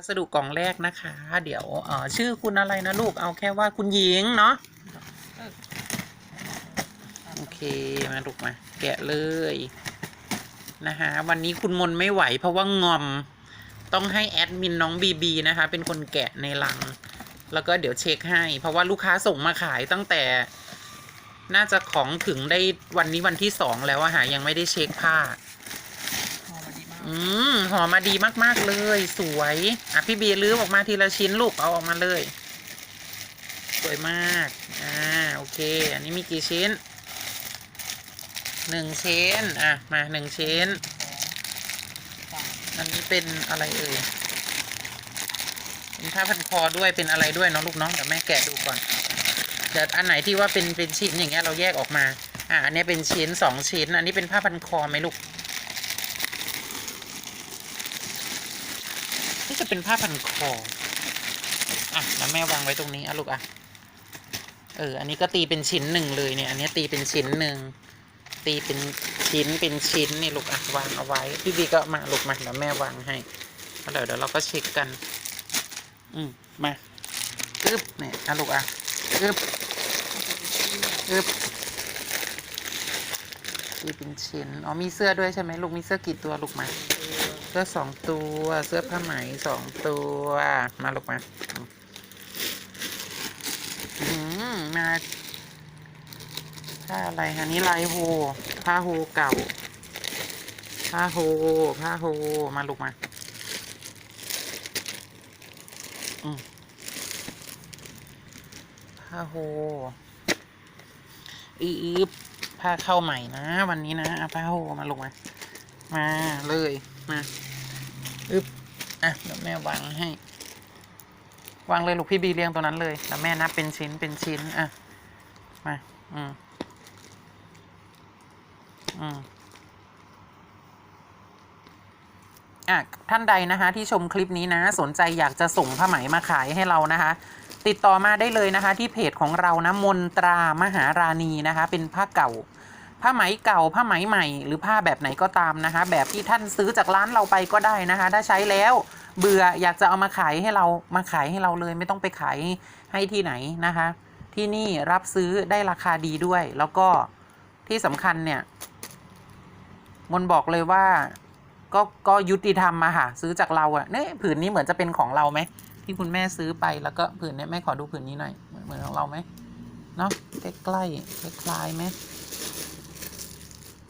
พัสดุกล่องแรกนะคะ เดี๋ยวเออชื่อคุณอะไรนะลูกเอาแค่ว่าคุณหญิงเนาะโอเคมาลูกมาแกะเลยนะคะวันนี้คุณมนไม่ไหวเพราะว่างอมต้องให้แอดมินน้องบีบีนะคะ เป็นคนแกะในลัง แล้วก็เดี๋ยวเช็คให้ เพราะว่าลูกค้าส่งมาขายตั้งแต่ น่าจะของถึงได้วันนี้วันที่สองแล้วอะหายังไม่ได้เช็คผ้า ห่อมาดีมาก ๆ เลย สวย อะ พี่บีลื้อออกมาทีละชิ้นลูกเอาออกมาเลย สวยมาก อ่า โอเค อันนี้มีกี่ชิ้นหนึ่งชิ้น อะ มาหนึ่งชิ้น อันนี้เป็นอะไรเอ่ย เป็นผ้าพันคอด้วยเป็นอะไรด้วยเนาะลูกเนาะเดี๋ยวแม่แกะดูก่อนเดี๋ยวอันไหนที่ว่าเป็นเป็นชิ้นอย่างเงี้ยเราแยกออกมา อะอันนี้เป็นชิ้นสองชิ้น อันนี้เป็นผ้าพันคอไหมลูก นี่จะ เป็นผ้าพันคอ อะแล้วแม่วางไว้ตรงนี้อะลูกอะ เออ อันนี้ก็ตีเป็นชิ้นหนึ่งเลยเนี่ย อันนี้ตีเป็นชิ้นหนึ่ง ตีเป็นชิ้นเป็นชิ้นนี่ลูกอะวางเอาไว้ พี่บีก็มาลูกมาเดี๋ยวแม่วางให้แล้วเดี๋ยวเดี๋ยวเราก็เช็คกัน อืมมาอึ๊บเนี่ยอะลูกอะอึ๊บอึ๊บตีเป็นชิ้น อ๋อมีเสื้อด้วยใช่ไหมลูกมีเสื้อกี่ตัวลูกมา เสื้อสองตัว เสื้อผ้าไหมสองตัว มาลูกมาอืมมาผ้าอะไรคะนี่ลายโฮผ้าโฮเก่า ผ้าโฮผ้าโฮมาลูกมาอืมผ้าโฮอีบผ้าเข้าใหม่นะ วันนี้นะผ้าโฮมาลูกมามาเลย มาอึบอะเดี๋ยวแม่วางให้ วางเลยลูกพี่บีเรียงตัวนั้นเลยแล้วแม่นับเป็นชิ้นเป็นชิ้นอะมาอืมอืมอะท่านใดนะคะที่ชมคลิปนี้นะสนใจอยากจะส่งผ้าไหมมาขายให้เรานะคะ ติดต่อมาได้เลยนะคะ ที่เพจของเรานะมนตรามหาราณีนะคะ เป็นผ้าเก่า ผ้าไหมเก่าผ้าไหมใหม่ หรือผ้าแบบไหนก็ตามนะคะ แบบที่ท่านซื้อจากร้านเราไปก็ได้นะคะ ถ้าใช้แล้วเบื่ออยากจะเอามาขายให้เรามาขายให้เราเลยไม่ต้องไปขายให้ที่ไหนนะคะ ที่นี่รับซื้อได้ราคาดีด้วย แล้วก็ที่สำคัญเนี่ยมนบอกเลยว่าก็ก็ยุติธรรมมาค่ะ ซื้อจากเราอะเนี่ยผืนนี้เหมือนจะเป็นของเราไหมที่คุณแม่ซื้อไปแล้วก็ผืนเนี้ยแม่ขอดูผืนนี้หน่อยเหมือนของเราไหมเนาะใกล้ใกล้คล้ายไหม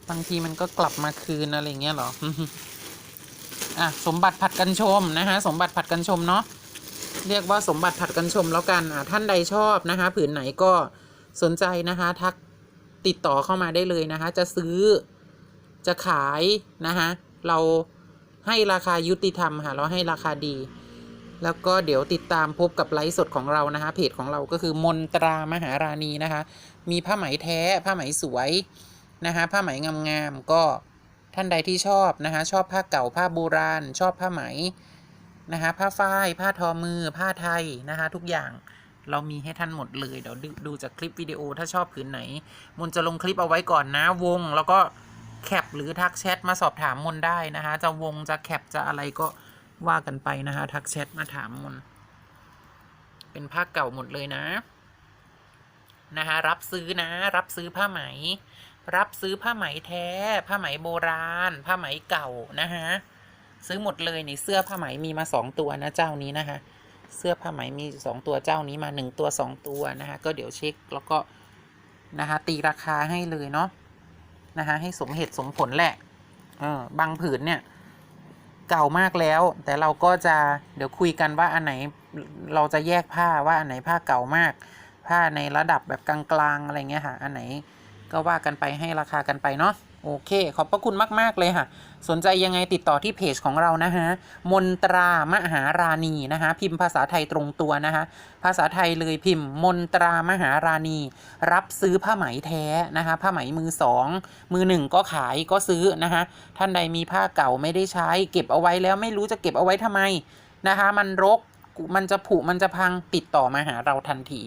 บางทีมันก็กลับมาคืนอะไรเงี้ยหรอ อะ สมบัติผัดกันชมนะคะสมบัติผัดกันชมเนาะ เรียกว่าสมบัติผัดกันชมแล้วกันอะท่านใดชอบนะคะ ผืนไหนก็สนใจนะคะ ทักติดต่อเข้ามาได้เลยนะคะ จะซื้อจะขายนะคะ เราให้ราคายุติธรรมค่ะ เราให้ราคาดี แล้วก็เดี๋ยวติดตามพบกับไลฟ์สดของเรานะคะ เพจของเราก็คือมนตรามหาราณีนะคะ มีผ้าไหมแท้ผ้าไหมสวย นะคะผ้าไหมงามๆก็ท่านใดที่ชอบนะคะชอบผ้าเก่าผ้าโบราณ ชอบผ้าไหมนะคะผ้าฝ้ายผ้าทอมือ ผ้าไทยนะคะทุกอย่างเรามีให้ท่านหมดเลยเดี๋ยวดูดูจากคลิปวิดีโอถ้าชอบผืนไหน มนจะลงคลิปเอาไว้ก่อนนะวง แล้วก็แคปหรือทักแชทมาสอบถามมนได้นะคะจะวงจะแคปจะอะไรก็ว่ากันไปนะคะทักแชทมาถามมน เป็นผ้าเก่าหมดเลยนะนะคะรับซื้อนะ รับซื้อผ้าไหม รับซื้อผ้าไหมแท้ ผ้าไหมโบราณ ผ้าไหมเก่านะฮะซื้อหมดเลยในเสื้อผ้าไหมมีมาสองตัวนะเจ้านี้นะคะเสื้อผ้าไหมมีสองตัวเจ้านี้มาหนึ่งตัวสองตัวนะคะก็เดี๋ยวเช็คแล้วก็นะคะตีราคาให้เลยเนาะนะคะให้สมเหตุสมผลแหละเออบางผืนเนี่ยเก่ามากแล้ว แต่เราก็จะเดี๋ยวคุยกันว่าอันไหนเราจะแยกผ้าว่าอันไหนผ้าเก่ามาก ผ้าในระดับแบบกลางๆอะไรเงี้ยค่ะอันไหน ก็ว่ากันไปให้ราคากันไปเนาะโอเค ขอบพระคุณมาก ๆ เลยค่ะ สนใจยังไงติดต่อที่เพจของเรานะฮะ มนตรามหาราณีนะคะ พิมพ์ภาษาไทยตรงตัวนะคะ ภาษาไทยเลยพิมพ์ มนตรามหาราณี รับซื้อผ้าไหมแท้นะคะ ผ้าไหมมือสองมือหนึ่งก็ขายก็ซื้อนะคะ ท่านใดมีผ้าเก่าไม่ได้ใช้ เก็บเอาไว้แล้วไม่รู้จะเก็บเอาไว้ทำไมนะคะ มันรก มันจะผุ มันจะพัง ติดต่อมาหาเราทันที